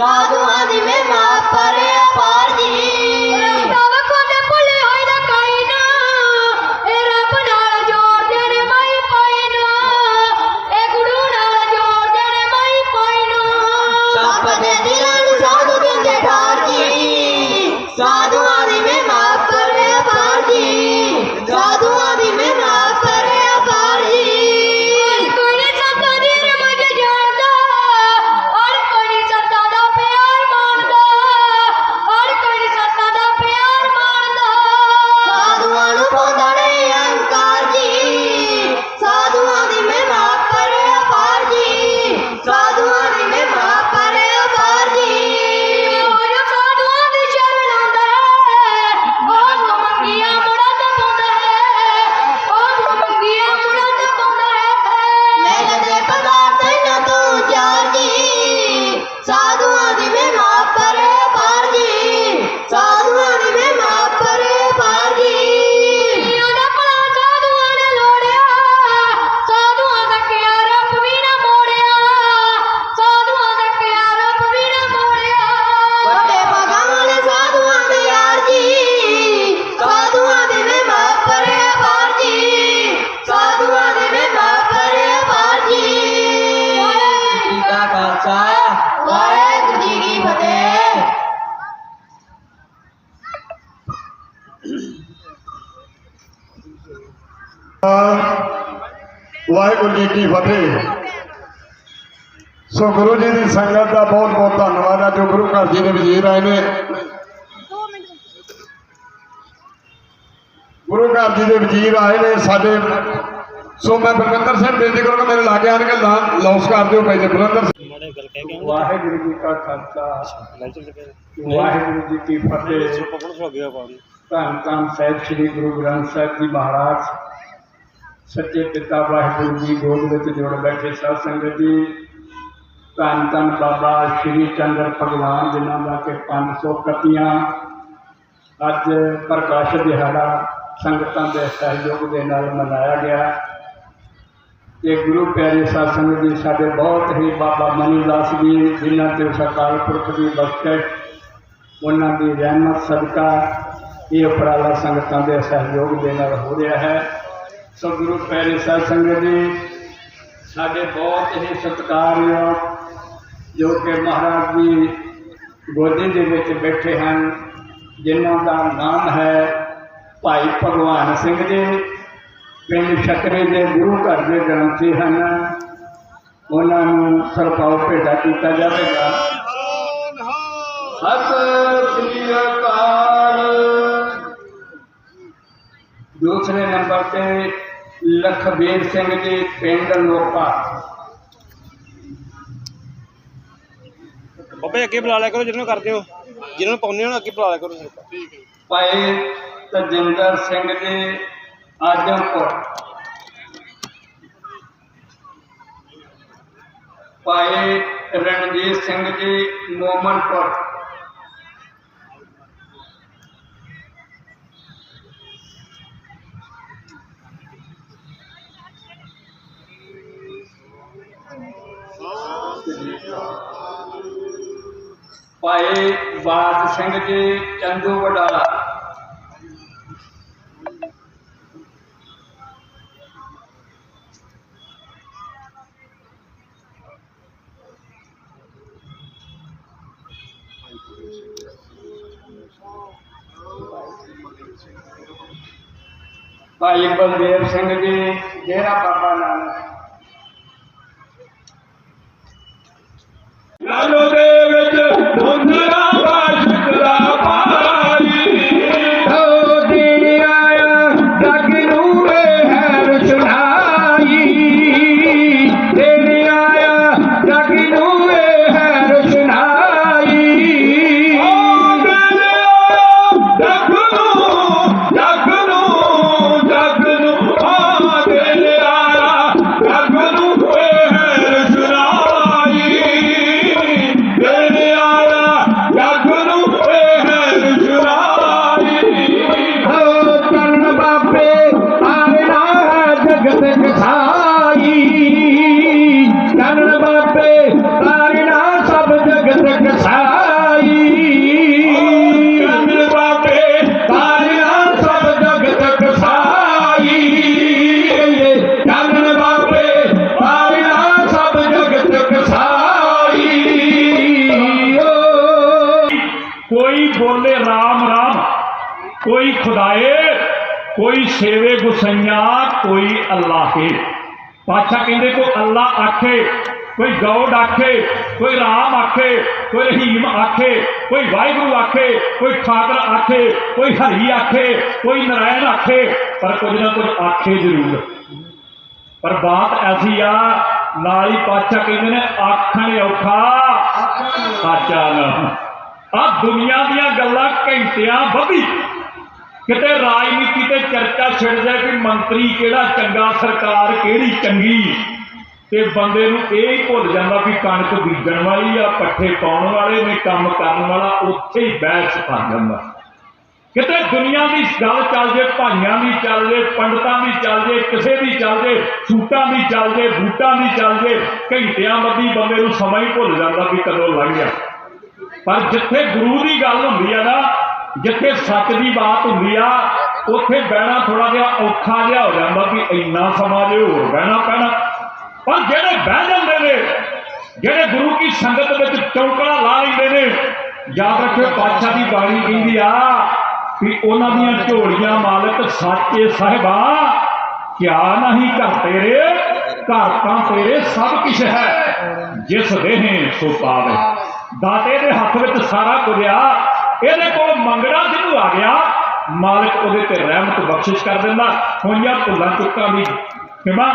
Dado Waheguru ji ਕੀ ਫਤਿਹ। ਸੋ ਗੁਰੂ ਜੀ ਦੀ ਸੰਗਤ ਦਾ ਬਹੁਤ ਬਹੁਤ ਧੰਨਵਾਦ। ਹੈ ਜੋ ਗੁਰੂ ਘਰ ਜੀ ਦੇ ਵਜ਼ੀਰ ਆਏ ਨੇ। ਗੁਰੂ ਘਰ ਜੀ ਦੇ ਵਜ਼ੀਰ ਆਏ ਨੇ ਸਾਡੇ। ਸੋ ਮੈਂ ਬਲਵੰਦਰ ਸਿੰਘ ਬੇਨਤੀ ਕਰੂੰਗਾ, ਮੇਰੇ ਲਾਗੇ ਆਣ ਕੇ ਲੌਸ ਕਰ ਦਿਓ ਭਾਈ ਜੀ, ਬਲਵੰਦਰ ਸਿੰਘ ਵਾਹਿਗੁਰੂ ਜੀ ਕਾ ਖਾਲਸਾ। ਵਾਹਿਗੁਰੂ ਜੀ ਕੀ ਫਤਿਹ। ਧੰਨ ਧੰਨ ਸਾਹਿਬ, ਸ੍ਰੀ ਗੁਰੂ ਗ੍ਰੰਥ ਸਾਹਿਬ ਜੀ ਮਹਾਰਾਜ। ਸੱਚੇ ਪਿਤਾ ਵਾਹਿਗੁਰੂ ਜੀ ਗੋਦ ਵਿੱਚ ਜੁੜ ਬੈਠੇ ਸਾਧ ਸੰਗਤ ਜੀ। ਧੰਨ ਧੰਨ ਬਾਬਾ ਸ਼੍ਰੀ ਚੰਦਰ ਭਗਵਾਨ, ਜਿਨ੍ਹਾਂ ਦਾ ਕਿ 531 ਅੱਜ ਪ੍ਰਕਾਸ਼ ਦਿਹਾੜਾ ਸੰਗਤਾਂ ਦੇ ਸਹਿਯੋਗ ਦੇ ਨਾਲ ਮਨਾਇਆ ਗਿਆ। ਤੇ ਗੁਰੂ ਪਿਆਰੇ ਸਾਧ ਸੰਗਤ ਜੀ, ਸਾਡੇ ਬਹੁਤ ਹੀ ਬਾਬਾ ਮਨੀਦਾਸ ਜੀ, ਜਿਨ੍ਹਾਂ ਤੇ ਉਸ ਅਕਾਲ ਪੁਰਖ ਦੀ ਬਖਸ਼ਿਸ਼ ਉਹਨਾਂ ਦੀ ਰਹਿਮਤ, ਸਦਕਾ ਇਹ ਉਪਰਾਲਾ ਸੰਗਤਾਂ ਦੇ ਸਹਿਯੋਗ ਦੇ ਨਾਲ ਹੋ ਰਿਹਾ ਹੈ। ਸੋ ਗੁਰੂ ਪਿਆਰੇ ਸਾਧ ਸੰਗਤ ਜੀ ਸਾਡੇ ਬਹੁਤ ਹੀ ਸਤਿਕਾਰਯੋਗ ਜੋ ਕਿ ਮਹਾਰਾਜ ਜੀ ਗੋਦੀ ਦੇ ਵਿੱਚ ਬੈਠੇ ਹਨ ਜਿਨ੍ਹਾਂ ਦਾ ਨਾਮ ਹੈ ਭਾਈ ਭਗਵਾਨ ਸਿੰਘ ਜੀ। ਪਿੰਡ ਸ਼ਕਰੇ ਦੇ ਗੁਰੂ ਘਰ ਦੇ ਗ੍ਰੰਥੀ ਹਨ। ਉਹਨਾਂ ਨੂੰ ਸਰਪਾਉ ਭੇਟਾ ਕੀਤਾ ਜਾਵੇਗਾ। ਸਤਿ ਸ੍ਰੀ ਅਕਾਲ। ਦੂਸਰੇ ਨੰਬਰ ਤੇ ਲਖਬੀਰ ਸਿੰਘ ਜੀ ਪਿੰਡ ਲੋਕਾ ਬਾਬੇ ਅੱਗੇ ਬੁਲਾ ਲਿਆ ਕਰੋ ਜਿਹਨੂੰ ਕਰਦੇ ਹੋ। ਜਿਹਨੂੰ ਪਾਉਂਦੇ ਹੋ ਨਾ ਅੱਗੇ ਬੁਲਾ ਲਿਆ ਕਰੋ। ਭਾਈ ਤਜਿੰਦਰ ਸਿੰਘ ਜੀ ਆਜਮਪੁਰ। ਭਾਈ ਰਣਜੀਤ ਸਿੰਘ ਜੀ ਮੋਮਨਪੁਰ। ਭਾਈ ਬਾਦ ਸਿੰਘ ਜੀ ਚੰਦੂ ਵਡਾਲਾ। ਭਾਈ ਬਲਦੇਵ ਸਿੰਘ ਜੀ ਡੇਰਾ ਬਾਬਾ ਨਾਨਕ। ਲਾਲੋ ਦੇ राम राम। कोई खुदाए, कोई सेवे गुसैया कोई अल्लाह। के पाशाह कहते कोई अल्लाह आखे, कोई गौड आखे, कोई राम आखे, कोई रहीम आखे, कोई वाहगुरु आखे, कोई ठाकर आखे, कोई हरी आखे, कोई नारायण आखे, पर कुछ ना कुछ आखे ज़रूर। पर बात ऐसी आ नाली पाशाह कहते हैं आखने औखा पाचा ना ਆ ਦੁਨੀਆ ਦੀਆਂ ਗੱਲਾਂ ਘੰਟਿਆਂ ਵਧੀ। ਕਿਤੇ ਰਾਜਨੀਤੀ ਤੇ ਚਰਚਾ ਛਿੜ ਜਾਏ ਕਿ ਮੰਤਰੀ ਕਿਹੜਾ ਚੰਗਾ, ਸਰਕਾਰ ਕਿਹੜੀ ਚੰਗੀ। ਤੇ ਬੰਦੇ ਨੂੰ ਇਹ ਹੀ ਭੁੱਲ ਜਾਂਦਾ ਵੀ ਕਣਕ ਬੀਜਣ ਵਾਲੀ ਆ, ਪੱਠੇ ਪਾਉਣ ਵਾਲੇ ਨੇ, ਕੰਮ ਕਰਨ ਵਾਲਾ ਉੱਥੇ ਹੀ ਬਹਿਸ ਕਰ ਜਾਂਦਾ। ਕਿਤੇ ਦੁਨੀਆ ਦੀ ਗੱਲ ਚੱਲ ਜੇ, ਭਾਈਆਂ ਦੀ ਚੱਲ ਜੇ, ਪੰਡਤਾਂ ਦੀ ਚੱਲ ਜੇ, ਕਿਸੇ ਦੀ ਚੱਲ ਜੇ, ਸੂਟਾਂ ਦੀ ਚੱਲ ਜੇ, ਬੂਟਾਂ ਦੀ ਚੱਲ ਜੇ, ਘੰਟਿਆਂ ਮੱਦੀ ਬੰਦੇ ਨੂੰ ਸਮਾਂ ਹੀ ਭੁੱਲ ਜਾਂਦਾ ਵੀ ਕਦੋਂ ਲੰਘ ਗਿਆ। ਪਰ ਜਿੱਥੇ ਗੁਰੂ ਦੀ ਗੱਲ ਹੁੰਦੀ ਆ ਨਾ, ਜਿੱਥੇ ਸੱਚ ਦੀ ਬਾਤ ਹੁੰਦੀ ਆ, ਉੱਥੇ ਬਹਿਣਾ ਥੋੜਾ ਜਿਹਾ ਔਖਾ ਜਿਹਾ ਹੋ ਜਾਂਦਾ ਵੀ ਇੰਨਾ ਸਮਾਂ ਜੇ ਹੋਰ ਬਹਿਣਾ ਪੈਣਾ। ਪਰ ਜਿਹੜੇ ਬਹਿ ਜਾਂਦੇ ਨੇ, ਜਿਹੜੇ ਗੁਰੂ ਕੀ ਸੰਗਤ ਵਿੱਚ ਚੌਂਕੜਾ ਲਾ ਲੈਂਦੇ ਨੇ, ਯਾਦ ਰੱਖਿਓ ਪਾਤਸ਼ਾਹ ਦੀ ਬਾਣੀ ਕਹਿੰਦੀ ਆ ਵੀ ਉਹਨਾਂ ਦੀਆਂ ਝੋਲੀਆਂ ਮਾਲਕ ਸੱਚੇ ਸਾਹਿਬਾ, ਕਿਆ ਨਹੀਂ ਘਰ ਤੇਰੇ, ਘਰ ਤਾਂ ਤੇਰੇ ਸਭ ਕੁਝ ਹੈ, ਜਿਸ ਦੇਹ ਸੋ ਪਾਵੇ। ਦਾਤੇ ਦੇ ਹੱਥ ਵਿੱਚ ਸਾਰਾ ਕੁਝ ਆ ਇਹਦੇ ਕੋਲ ਮੰਗਣਾ ਜਿਹਨੂੰ ਆ ਗਿਆ? ਮਾਲਕ ਉਹਦੇ ਤੇ ਰਹਿਮਤ ਬਖਸ਼ਿਸ਼ ਕਰ ਦਿੰਦਾ। ਹੋਈਆਂ ਭੁੱਲਾਂ ਚੁੱਕਾਂ ਵੀ ਕਿਵੇਂ?